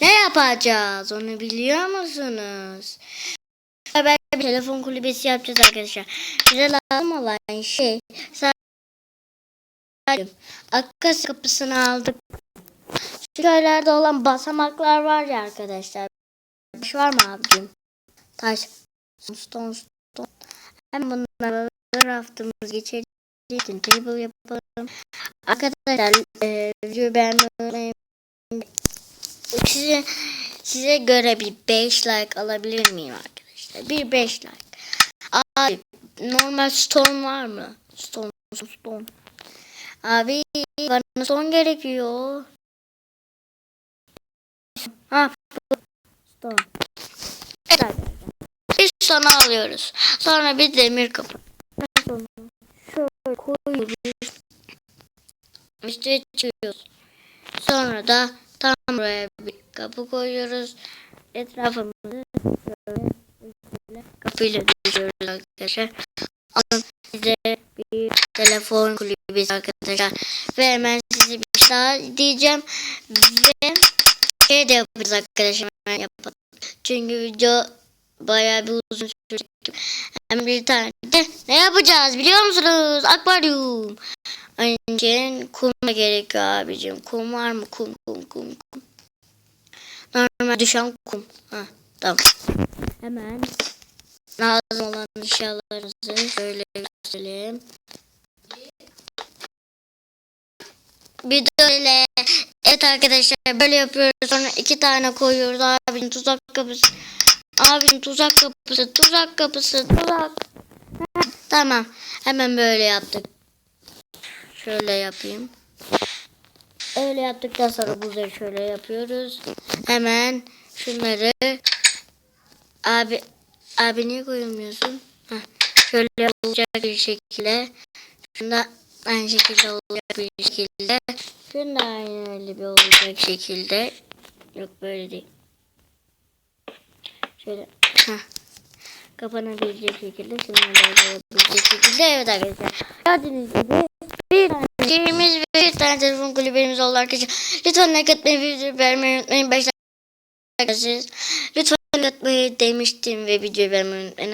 Ne yapacağız onu biliyor musunuz? Beraber bir telefon kulübesi yapacağız arkadaşlar. Bize lazım olan şey sadece Akkas kapısını aldık. Şu köylerde olan basamaklar var ya arkadaşlar. Taş var mı abicim? Taş. Stone stone. Hem bunları raftımız geçelim. Table yapalım. Arkadaşlar e, videoyu beğenmeyi. Size, size göre bir 5 like alabilir miyim arkadaşlar? Bir 5 like. Abi normal stone var mı? Stone, stone. Abi bana stone gerekiyor. Ha stone. Evet arkadaşlar. Bir stone alıyoruz. Sonra bir demir kapı. Şöyle koyuyoruz. İşte çıkıyoruz. Sonra da buraya bir kapı koyuyoruz. Etrafımızı böyle kapıyla düşüyoruz arkadaşlar. Alın size bir telefon kulübesi arkadaşlar. Ve hemen size bir şey daha diyeceğim. Ve şey de yapacağız arkadaşlar. Hemen yapalım. Çünkü video bayağı bir uzun sürecek. Hem bir tane de ne yapacağız biliyor musunuz? Akvaryum. Önce kum da gerekiyor abicim. Kum var mı? Kum kum kum kum. Normal düşen kum. Ha, tamam. Hemen lazım olan eşyalarımızı şöyle gösterelim. Bir de öyle. Evet arkadaşlar böyle yapıyoruz. Sonra iki tane koyuyoruz. Abinin tuzak kapısı. Abinin tuzak kapısı. Tuzak kapısı. Tuzak. Tamam. Hemen böyle yaptık. Şöyle yapayım. Öyle yaptıktan sonra buzları şöyle yapıyoruz. Hemen şunları abi abi niye koyulmuyorsun? Heh, şöyle olacak bir şekilde. Şunda aynı şekilde olacak bir şekilde. Şunda aynı öyle bir olacak şekilde. Yok böyle değil. Şöyle heh. kapanabilecek şekilde. Şunları da olabilecek şekilde. Evet arkadaşlar. Gördüğünüz gibi bir tane şeyimiz ve bir tane telefon kulübemiz oldu arkadaşlar. Lütfen like atmayı, video beğenmeyi unutmayın. Başlar arkadaşlar. Lütfen like atmayı demiştim ve video beğenmeyi unutmayın